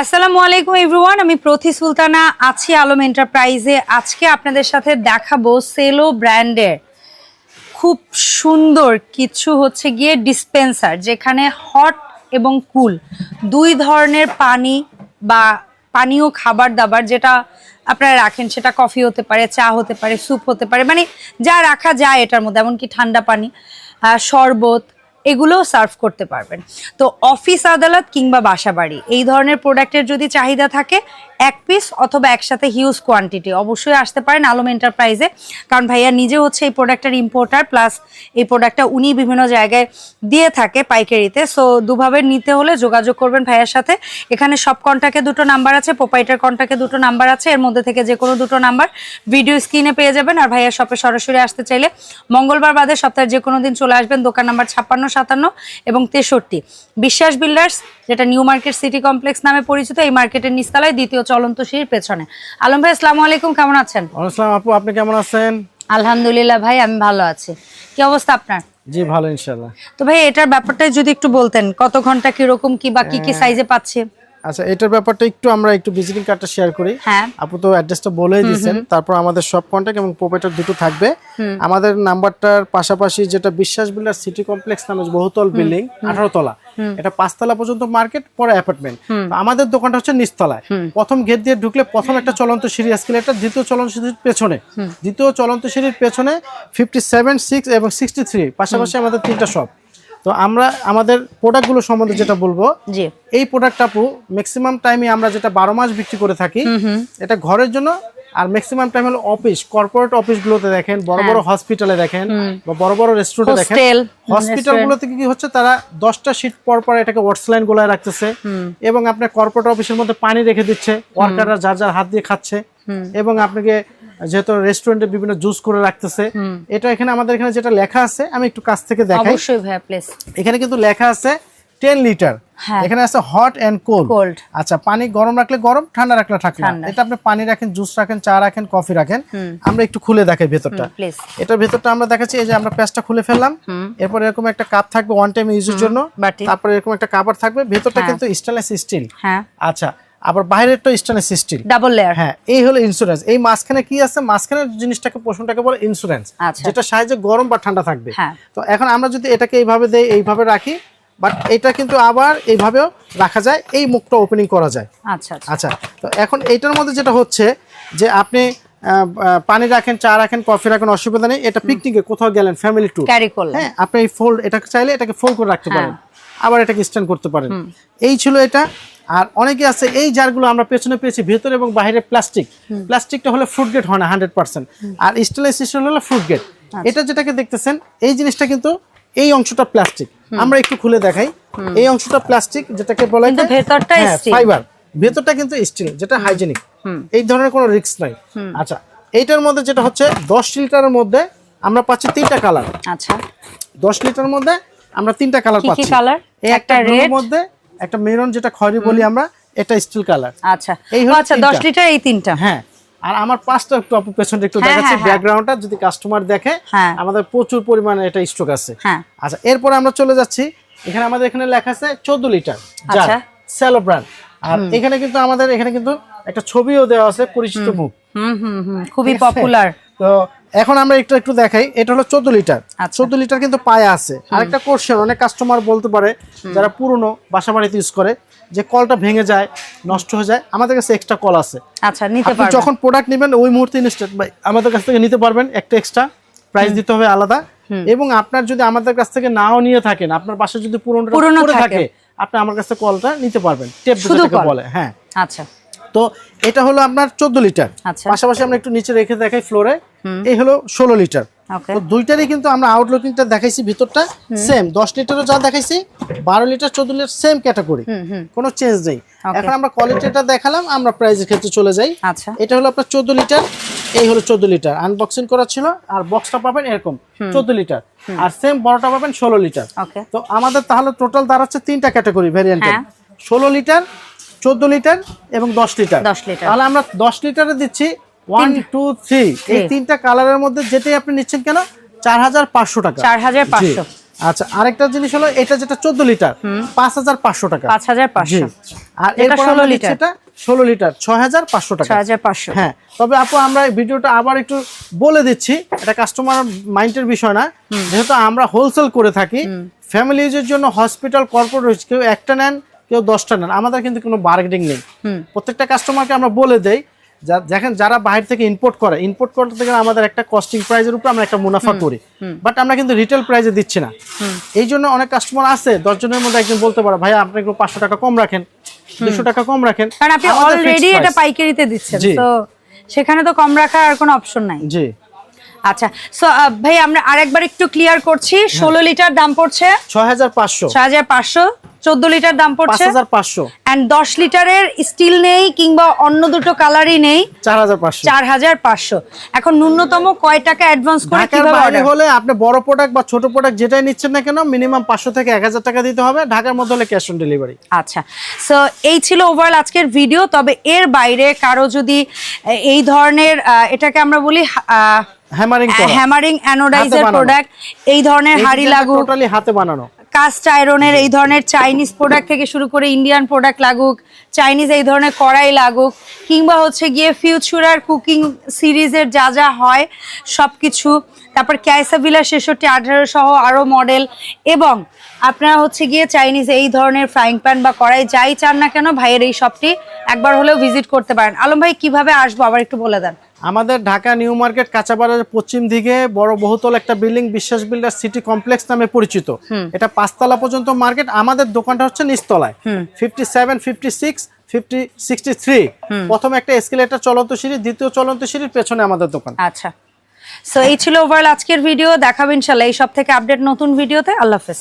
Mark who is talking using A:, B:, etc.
A: আসসালামু আলাইকুম এভরিওয়ান আমি প্রতি সুলতানা, আছি আলম এন্টারপ্রাইজে আজকে আপনাদের সাথে দেখাবো সেলো ব্র্যান্ডের খুব সুন্দর কিছু হচ্ছে গিয়ে ডিসপেন্সার যেখানে হট এবং কুল দুই ধরনের পানি বা পানীয় খাবার দাবার যেটা আপনারা রাখেন, সেটা কফি হতে পারে, চা হতে পারে স্যুপ হতে পারে মানে যা রাখা যায় এটার মধ্যে, এমনকি ঠান্ডা পানি শরবত এগুলোও সার্ভ করতে পারবেন। তো অফিস আদালত কিংবা বাসাবাড়ি, এই ধরনের প্রোডাক্টের যদি চাহিদা থাকে, এক পিস অথবা একসাথে হিউজ কোয়ান্টিটি অবশ্যই আসতে পারেন আলম এন্টারপ্রাইজে কারণ ভাইয়া নিজে হচ্ছে এই প্রোডাক্টের ইম্পোর্টার প্লাস এই প্রোডাক্টটা উনি বিভিন্ন জায়গায় দিয়ে থাকে পাইকারিতে। সো দুভাবে নিতে হলে যোগাযোগ করবেন ভাইয়ার সাথে। এখানে সব কন্টাক্টে দুটো নাম্বার আছে প্রোপাইটার কন্টাক্টে দুটো নাম্বার আছে। এর মধ্যে থেকে যে কোনো দুটো নাম্বার ভিডিও স্ক্রিনে পেয়ে যাবেন। আর ভাইয়ার শপে সরাসরি আসতে চাইলে মঙ্গলবার বাদে সপ্তাহের যে কোনো দিন চলে আসবেন। দোকান নাম্বার ছাপ্পান্ন সাতান্ন এবং তেষট্টি। বিশ্বাস বিল্ডার্স যেটা নিউ মার্কেট সিটি কমপ্লেক্স নামে পরিচিত এই মার্কেটের নিস্তালায় দ্বিতীয় চলন্ত সিঁড়ির পেছনে। আলম ভাই আসসালামু আলাইকুম কেমন আছেন?
B: আপু আপনি কেমন আছেন?
A: আলহামদুলিল্লাহ ভাই আমি ভালো আছি। কি অবস্থা আপনার?
B: জি ভালো ইনশাল্লাহ
A: তো ভাই এটার ব্যাপারটা যদি একটু বলতেন কত ঘণ্টা কীরকম কি বা কি কি সাইজে পাচ্ছে?
B: আচ্ছা এটার ব্যাপারটা একটু আমরা একটু ভিজিটিং কার্ডটা শেয়ার করি।
A: হ্যাঁ।
B: আপু তো অ্যাড্রেসটা বলেই দিয়েছেন। তারপর আমাদের সব কন্ট্যাক্ট এবং প্রোপাইটার দুটো থাকবে। আমাদের নাম্বারটার পাশাপাশি যেটা বিশ্বাস বিল্ডার সিটি কমপ্লেক্স নামে বহুতল বিল্ডিং আঠারো তলা। এটা পাঁচতলা পর্যন্ত মার্কেট পরে অ্যাপার্টমেন্ট আমাদের দোকানটা হচ্ছে নিচতলায়। প্রথম গেট দিয়ে ঢুকলে প্রথম একটা চলন্ত সিঁড়ি এসকেলেটার দ্বিতীয় চলন্ত সিঁড়ির পেছনে দ্বিতীয় চলন্ত সিঁড়ির পেছনে ফিফটি সেভেন সিক্স এবং সিক্সটি থ্রি পাশাপাশি আমাদের তিনটা শপ তো আমরা আমাদের প্রোডাক্টগুলো সম্বন্ধে যেটা বলব
A: জি।
B: এই প্রোডাক্ট আপু ম্যাক্সিমাম টাইমে আমরা যেটা বারো মাস বিক্রি করে থাকি এটা ঘরের জন্য আর ম্যাক্সিমাম টাইম হলো অফিস কর্পোরেট অফিস গুলোতে দেখেন বড় বড় হসপিটালে দেখেন বা বড় বড় রেস্টুরেন্টে দেখেন হসপিটাল গুলোতে কি হচ্ছে তারা দশটা সিট পর পর এটাকে ওয়াটস লাইন গোলায় রাখতেছে এবং আপনার কর্পোরেট অফিসের মধ্যে পানি রেখে দিচ্ছে ওয়ার্কাররা যার যার হাত দিয়ে খাচ্ছে এবং আপনাকে যেহেতু রেস্টুরেন্টে বিভিন্ন জুস করে রাখতেছে এটা এখানে আমাদের এখানে যেটা লেখা আছে আমি একটু কাছ থেকে দেখাই।
A: অবশ্যই ভাইয়া প্লিজ
B: এখানে কিন্তু লেখা আছে টেন লিটার
A: হ্যাঁ।
B: এখানে আছে হট এন্ড কোল্ড। আচ্ছা পানি গরম রাখলে গরম ঠান্ডা রাখলে ঠান্ডা। এটা আপনি পানি রাখেন জুস রাখেন চা রাখেন কফি রাখেন। আমরা একটু খুলে দেখাই ভেতরটা। এটার ভেতরটা আমরা দেখাচ্ছি এই যে আমরা প্যাচটা খুলে ফেললাম। এরপর এরকম একটা কাপ থাকবে ওয়ান টাইম ইউজের জন্য। তারপর এরকম একটা কাবার থাকবে। ভেতরটা
A: হ্যাঁ।
B: কিন্তু স্টেনলেস স্টিল
A: হ্যাঁ।
B: আচ্ছা আবার বাইরেরটা স্টেনলেস স্টিল
A: ডাবল লেয়ার
B: হ্যাঁ এই হলো ইন্স্যুরেন্স এই মাঝখানে কি আছে? মাঝখানের জিনিসটাকে পোষণটাকে বলে ইন্স্যুরেন্স
A: আচ্ছা।
B: যেটা সাহায্যে গরম বা ঠান্ডা থাকবে।
A: হ্যাঁ।
B: তো এখন আমরা যদি এটাকে এইভাবে দেই এইভাবে রাখি বাট এটা কিন্তু আবার এইভাবেও রাখা যায় এই মুখটা ওপেনিং করা যায়।
A: আচ্ছা আচ্ছা।
B: আচ্ছা তো এখন এইটার মধ্যে যেটা হচ্ছে যে আপনি পানি রাখেন চা রাখেন কফি রাখেন অসুবিধা নেই। এটা পিকনিকে কোথাও গেলেন ফ্যামিলি ট্যুর
A: ক্যারি করলেন।
B: হ্যাঁ আপনি এই ফোল্ড এটাকে চাইলে এটাকে ফোল্ড করে রাখতে পারেন। আবার এটাকে স্ট্যান্ড করতে পারেন। এই ছিল এটা। আর অনেকে আছে এই জারগুলো আমরা পেছনে পেয়েছি ভেতরে এবং বাইরে প্লাস্টিক। প্লাস্টিকটা হলে ফ্রুট গেট হয় না হান্ড্রেড পার্সেন্ট আর স্টেনলেস স্টিল হলো ফ্রুট গেট এটা যেটাকে দেখতেছেন এই জিনিসটা কিন্তু এই অংশটা প্লাস্টিক আমরা একটু খুলে দেখাই। এই অংশটা প্লাস্টিক যেটাকে বলা
A: কিন্তু ভেতরটা
B: ফাইবার ভেতরটা কিন্তু স্টিল যেটা হাইজেনিক এই ধরনের কোনো রিস্ক নাই। আচ্ছা এইটার মধ্যে যেটা হচ্ছে দশ লিটারের মধ্যে আমরা পাচ্ছি তিনটা কালার
A: আচ্ছা।
B: দশ লিটারের মধ্যে আমরা তিনটা কালার পাচ্ছি।
A: কালার
B: একটা রেড মধ্যে একটা মেরুন যেটা খয়রি বলি আমরা এটা স্টিল কালার
A: আচ্ছা।
B: এই
A: আচ্ছা
B: তিনটা।
A: দশ লিটার এই তিনটা।
B: হ্যাঁ। আর আমার পাঁচটা একটু আপু পেছনটা একটু
A: হ্যাঁ,
B: দেখাচ্ছি
A: হ্যাঁ, হ্যাঁ।
B: ব্যাকগ্রাউন্ডটা যদি কাস্টমার দেখে
A: হ্যাঁ।
B: আমাদের প্রচুর পরিমাণে এটা স্টক আছে। আচ্ছা এরপর আমরা চলে যাচ্ছি। এখানে আমাদের এখানে লেখা আছে চোদ্দ লিটার
A: আচ্ছা।
B: স্যালো ব্র্যান্ড আর এখানে কিন্তু আমাদের এখানে কিন্তু একটা ছবিও দেওয়া আছে পরিচিত মুখ।
A: হুম হুম হুম। খুবই পপুলার
B: তো এখন আমরা একটু একটু দেখাই এটা হলো চোদ্দ লিটার।
A: আচ্ছা।
B: চোদ্দ লিটার কিন্তু পায়ে আছে। আরেকটা কোশ্চেন অনেক কাস্টমার বলতে পারে যারা পুরনো বাসা বাড়িতে ইউজ করে যে কলটা ভেঙে যায় নষ্ট হয়ে যায় আমাদের কাছে এক্সট্রা কল আছে।
A: আচ্ছা নিতে পারবেন।
B: যখন প্রোডাক্ট নেবেন ওই মুহূর্তে আমাদের কাছ থেকে নিতে পারবেন একটা এক্সট্রা প্রাইস দিতে হবে আলাদা। এবং আপনার যদি আমাদের কাছ থেকে নাও নিয়ে থাকেন আপনার পাশে যদি পুরনো
A: পুরনো থাকে।
B: আপনি আমার কাছে কলটা নিতে পারবেন। টেপ বলে হ্যাঁ।
A: আচ্ছা।
B: তো এটা হলো আপনার চোদ্দ লিটার।
A: আচ্ছা।
B: পাশাপাশি আমরা একটু নিচে রেখে দেখাই ফ্লোরে এই হলো ষোলো লিটার। তো দুইটারই কিন্তু আমরা আউটলুকিংটা দেখাইছি ভিতরটা সেম দশ লিটারও যা দেখাইছি বারো লিটার চোদ্দ লিটার সেম ক্যাটাগরি কোনো চেঞ্জ নেই। এখন আমরা কোয়ালিটিটা দেখালাম আমরা প্রাইজের ক্ষেত্রে চলে যাই।
A: আচ্ছা।
B: এটা হলো আপনার চোদ্দ লিটার এই হলো চোদ্দ লিটার। আনবক্সিং করা ছিল আর বক্সটা পাবেন এরকম চোদ্দ লিটার। আর সেম বড়টা পাবেন ষোলো লিটার। তো আমাদের তাহলে টোটাল দাঁড়াচ্ছে তিনটা ক্যাটাগরি ভ্যারিয়েন্টের
A: হ্যাঁ।
B: ষোলো লিটার চোদ্দ লিটার এবং দশ লিটার।
A: 10 লিটার।
B: তাহলে আমরা দশ লিটারে দিচ্ছি ওয়ান টু থ্রি এই তিনটা কালারের মধ্যে যেটাই আপনি নিচ্ছেন কেন? চার হাজার পাঁচশো টাকা।
A: চার হাজার পাঁচশো।
B: আচ্ছা আরেকটা জিনিস হলো এটা যেটা চোদ্দ লিটার পাঁচ হাজার পাঁচশো টাকা।
A: পাঁচ হাজার পাঁচশো।
B: আর
A: এটা
B: এরপর
A: 16
B: আমরা
A: লিটার।
B: ষোলো লিটার ছয় হাজার পাঁচশো টাকা।
A: হাজার পাঁচশো।
B: হ্যাঁ তবে আপু আমরা ভিডিওটা আবার একটু বলে দিচ্ছি এটা কাস্টমার মাইন্ডের বিষয় না। যেহেতু আমরা হোলসেল করে থাকি ফ্যামিলি ইউজের জন্য হসপিটাল কর্পোরেট কেউ একটা নেন কেউ দশটা নেন আমাদের কিন্তু কোনো বার্গেনিং নেই। প্রত্যেকটা কাস্টমারকে আমরা বলে দেই দেখেন যারা বাহির থেকে ইম্পোর্ট করে ইম্পোর্ট করতে গেলে আমাদের একটা কস্টিং প্রাইজের উপর আমরা একটা মুনাফা করি। বাট আমরা কিন্তু রিটেল প্রাইজে দিচ্ছি না। এই জন্য অনেক কাস্টমার আছে দশ জনের মধ্যে একজন বলতে পারে ভাই আপনি একটু পাঁচশো টাকা কম রাখেন দুশো টাকা কম রাখেন।
A: কারণ আপনি অলরেডি এটা পাইকারিতে দিচ্ছেন। তো সেখানে তো কম রাখার আর কোনো অপশন নাই।
B: জি।
A: আচ্ছা সো ভাই আমরা আরেকবার একটু ক্লিয়ার করছি।
B: হ্যাঁ।
A: ষোলো লিটার দাম পড়ছে?
B: ছয় হাজার পাঁচশো।
A: ছয় হাজার পাঁচশো। চোদ্দ লিটার দাম পড়ছে?
B: পাঁচশো।
A: অ্যান্ড দশ লিটারের স্টিল নেই কিংবা অন্য দুটো কালারই নেই?
B: চার হাজার পাঁচশো।
A: চার হাজার পাঁচশো। এখন ন্যূনতম কয় টাকা অ্যাডভান্স করে কীভাবে
B: হলে আপনি বড় প্রোডাক্ট বা ছোট প্রোডাক্ট যেটাই নিচ্ছেন না কেন মিনিমাম পাঁচশো থেকে এক হাজার টাকা দিতে হবে। ঢাকার মধ্যে হলে ক্যাশ অন ডেলিভারি
A: আচ্ছা সো এই ছিল ওভারঅল আজকের ভিডিও তবে এর বাইরে কারও যদি এই ধরনের এটাকে আমরা বলি
B: হ্যামারিং
A: হ্যামারিং অ্যানোডাইজার প্রোডাক্ট এই ধরনের হাড়ি লাগুক।
B: টোটালি হাতে বানানো।
A: কাস্ট আয়রনের এই ধরনের চাইনিজ প্রোডাক্ট থেকে শুরু করে ইন্ডিয়ান প্রোডাক্ট লাগুক চাইনিজ এই ধরনের কড়াই লাগুক কিংবা হচ্ছে গিয়ে ফিউচারার কুকিং সিরিজের যা যা হয় সব কিছু তারপর ক্যাসাভিলা ছেষট্টি আঠারো সহ আরও মডেল এবং আপনারা হচ্ছে গিয়ে চাইনিজ এই ধরনের ফ্রাইং প্যান বা কড়াই যাই চান না কেন ভাইয়ের এই শপটি একবার হলেও ভিজিট করতে পারেন। আলম ভাই কীভাবে আসব? আবার একটু বলে দেন।
B: আমাদের ঢাকা নিউ মার্কেট কাঁচাবাজারের পশ্চিম দিকে বড় বহুতল একটা বিল্ডিং বিশ্বাস বিল্ডার সিটি কমপ্লেক্স নামে পরিচিত। এটা পাঁচতলা পর্যন্ত মার্কেট আমাদের দোকানটা হচ্ছে নিচতলায়। Fifty seven fifty six fifty sixty three প্রথমে একটা এসকেলেটার চলন্ত সিঁড়ি দ্বিতীয় চলন্ত সিঁড়ির পেছনে আমাদের দোকান।
A: আচ্ছা। সো এই ছিল ওভারঅল আজকের ভিডিও দেখাবো ইনশাল্লাহ এই সব থেকে আপডেট নতুন ভিডিওতে আল্লাহ হাফেজ।